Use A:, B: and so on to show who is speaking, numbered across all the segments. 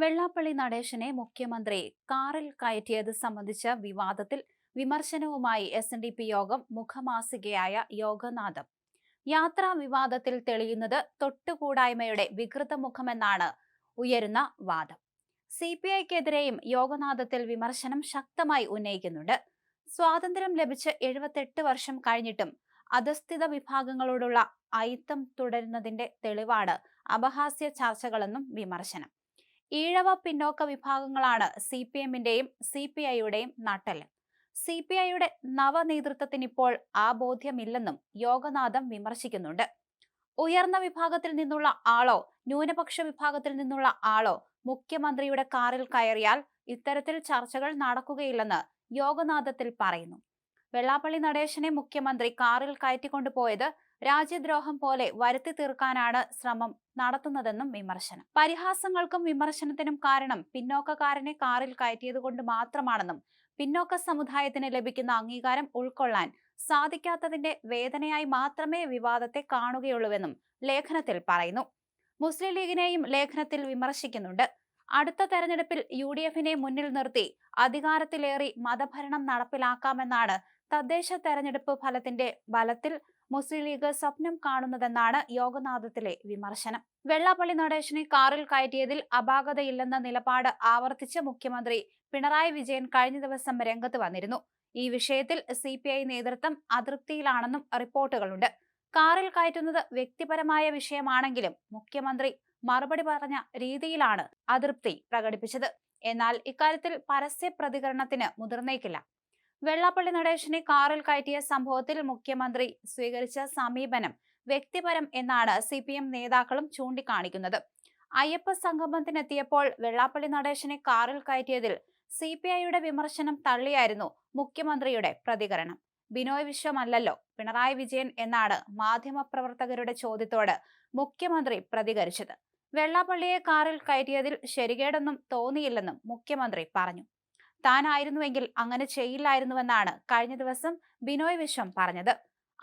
A: വെള്ളാപ്പള്ളി നടേശനെ മുഖ്യമന്ത്രി കാറിൽ കയറ്റിയത് സംബന്ധിച്ച വിവാദത്തിൽ വിമർശനവുമായി എസ് എൻ ഡി പി യോഗം മുഖമാസികയായ യോഗനാഥം. യാത്രാ വിവാദത്തിൽ തെളിയുന്നത് തൊട്ടുകൂടായ്മയുടെ വികൃത മുഖമെന്നാണ് ഉയരുന്ന വാദം. സി പി ഐക്കെതിരെയും യോഗനാഥത്തിൽ വിമർശനം ശക്തമായി ഉന്നയിക്കുന്നുണ്ട്. സ്വാതന്ത്ര്യം ലഭിച്ച് എഴുപത്തെട്ട് വർഷം കഴിഞ്ഞിട്ടും അധസ്ഥിത വിഭാഗങ്ങളോടുള്ള അയിത്തം തുടരുന്നതിന്റെ തെളിവാണ് അപഹാസ്യ ചർച്ചകളെന്നും വിമർശനം. ഈഴവ പിന്നോക്ക വിഭാഗങ്ങളാണ് സി പി എമ്മിന്റെയും സി പി ഐയുടെയും നട്ടൽ സി പി ഐയുടെ നവനേതൃത്വത്തിന് ഇപ്പോൾ ആ ബോധ്യമില്ലെന്നും യോഗനാഥം വിമർശിക്കുന്നുണ്ട്. ഉയർന്ന വിഭാഗത്തിൽ നിന്നുള്ള ആളോ ന്യൂനപക്ഷ വിഭാഗത്തിൽ നിന്നുള്ള ആളോ മുഖ്യമന്ത്രിയുടെ കാറിൽ കയറിയാൽ ഇത്തരത്തിൽ ചർച്ചകൾ നടക്കുകയില്ലെന്ന് യോഗനാഥത്തിൽ പറയുന്നു. വെള്ളാപ്പള്ളി നടേശനെ മുഖ്യമന്ത്രി കാറിൽ കയറ്റിക്കൊണ്ടുപോയത് രാജ്യദ്രോഹം പോലെ വരുത്തി തീർക്കാനാണ് ശ്രമം നടത്തുന്നതെന്നും വിമർശനം. പരിഹാസങ്ങൾക്കും വിമർശനത്തിനും കാരണം പിന്നോക്കക്കാരനെ കാറിൽ കയറ്റിയത് കൊണ്ട് മാത്രമാണെന്നും പിന്നോക്ക സമുദായത്തിന് ലഭിക്കുന്ന അംഗീകാരം ഉൾക്കൊള്ളാൻ സാധിക്കാത്തതിന്റെ വേദനയായി മാത്രമേ വിവാദത്തെ കാണുകയുള്ളൂവെന്നും ലേഖനത്തിൽ പറയുന്നു. മുസ്ലിം ലീഗിനെയും ലേഖനത്തിൽ വിമർശിക്കുന്നുണ്ട്. അടുത്ത തെരഞ്ഞെടുപ്പിൽ യു ഡി എഫിനെ മുന്നിൽ നിർത്തി അധികാരത്തിലേറി മതഭരണം നടപ്പിലാക്കാമെന്നാണ് തദ്ദേശ തെരഞ്ഞെടുപ്പ് ഫലത്തിന്റെ ബലത്തിൽ മുസ്ലിം ലീഗ് സ്വപ്നം കാണുന്നതെന്നാണ് യോഗനാഥത്തിലെ വിമർശനം. വെള്ളാപ്പള്ളി നടേശനെ കാറിൽ കയറ്റിയതിൽ അപാകതയില്ലെന്ന നിലപാട് ആവർത്തിച്ച് മുഖ്യമന്ത്രി പിണറായി വിജയൻ കഴിഞ്ഞ ദിവസം രംഗത്ത് വന്നിരുന്നു. ഈ വിഷയത്തിൽ സി പി ഐ നേതൃത്വം അതൃപ്തിയിലാണെന്നും റിപ്പോർട്ടുകളുണ്ട്. കാറിൽ കയറ്റുന്നത് വ്യക്തിപരമായ വിഷയമാണെങ്കിലും മുഖ്യമന്ത്രി മറുപടി പറഞ്ഞ രീതിയിലാണ് അതൃപ്തി പ്രകടിപ്പിച്ചത്. എന്നാൽ ഇക്കാര്യത്തിൽ പരസ്യ പ്രതികരണത്തിന് മുതിർന്നേക്കില്ല. വെള്ളാപ്പള്ളി നടേശനെ കാറിൽ കയറ്റിയ സംഭവത്തിൽ മുഖ്യമന്ത്രി സ്വീകരിച്ച സമീപനം വ്യക്തിപരം എന്നാണ് സി പി എം നേതാക്കളും ചൂണ്ടിക്കാണിക്കുന്നത്. അയ്യപ്പ സംഗമത്തിനെത്തിയപ്പോൾ വെള്ളാപ്പള്ളി നടേശനെ കാറിൽ കയറ്റിയതിൽ സി പി ഐയുടെ വിമർശനം തള്ളിയായിരുന്നു മുഖ്യമന്ത്രിയുടെ പ്രതികരണം. ബിനോയ് വിശ്വമല്ലല്ലോ പിണറായി വിജയൻ എന്നാണ് മാധ്യമപ്രവർത്തകരുടെ ചോദ്യത്തോട് മുഖ്യമന്ത്രി പ്രതികരിച്ചത്. വെള്ളാപ്പള്ളിയെ കാറിൽ കയറ്റിയതിൽ ശരികേടൊന്നും തോന്നിയില്ലെന്നും മുഖ്യമന്ത്രി പറഞ്ഞു. താനായിരുന്നുവെങ്കിൽ അങ്ങനെ ചെയ്യില്ലായിരുന്നുവെന്നാണ് കഴിഞ്ഞ ദിവസം ബിനോയ് വിശ്വം പറഞ്ഞത്.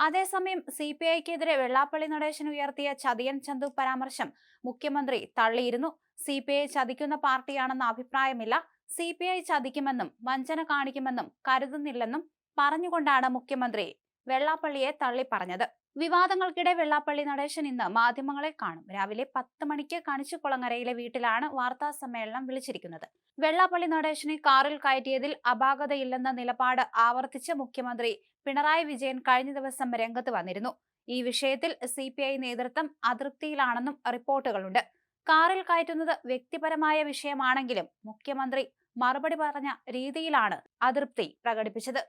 A: അതേസമയം സി പി ഐക്കെതിരെ വെള്ളാപ്പള്ളി നടേശൻ ഉയർത്തിയ ചതിയൻ ചന്തു പരാമർശം മുഖ്യമന്ത്രി തള്ളിയിരുന്നു. സി പി ഐ ചതിക്കുന്ന പാർട്ടിയാണെന്ന അഭിപ്രായമില്ല. സി പി ഐ ചതിക്കുമെന്നും വഞ്ചന കാണിക്കുമെന്നും കരുതുന്നില്ലെന്നും പറഞ്ഞുകൊണ്ടാണ് മുഖ്യമന്ത്രി വെള്ളാപ്പള്ളിയെ തള്ളിപ്പറഞ്ഞത്. വിവാദങ്ങൾക്കിടെ വെള്ളാപ്പള്ളി നടേശൻ ഇന്ന് മാധ്യമങ്ങളെ കാണും. രാവിലെ പത്ത് മണിക്ക് കണിച്ചുകുളങ്ങരയിലെ വീട്ടിലാണ് വാർത്താ സമ്മേളനം വിളിച്ചിരിക്കുന്നത്. വെള്ളാപ്പള്ളി നടേശനെ കാറിൽ കയറ്റിയതിൽ അപാകതയില്ലെന്ന നിലപാട് ആവർത്തിച്ച് മുഖ്യമന്ത്രി പിണറായി വിജയൻ കഴിഞ്ഞ ദിവസം രംഗത്ത് വന്നിരുന്നു. ഈ വിഷയത്തിൽ സി പി ഐ നേതൃത്വം അതൃപ്തിയിലാണെന്നും റിപ്പോർട്ടുകളുണ്ട്. കാറിൽ കയറ്റുന്നത് വ്യക്തിപരമായ വിഷയമാണെങ്കിലും മുഖ്യമന്ത്രി മറുപടി പറഞ്ഞ രീതിയിലാണ് അതൃപ്തി പ്രകടിപ്പിച്ചത്.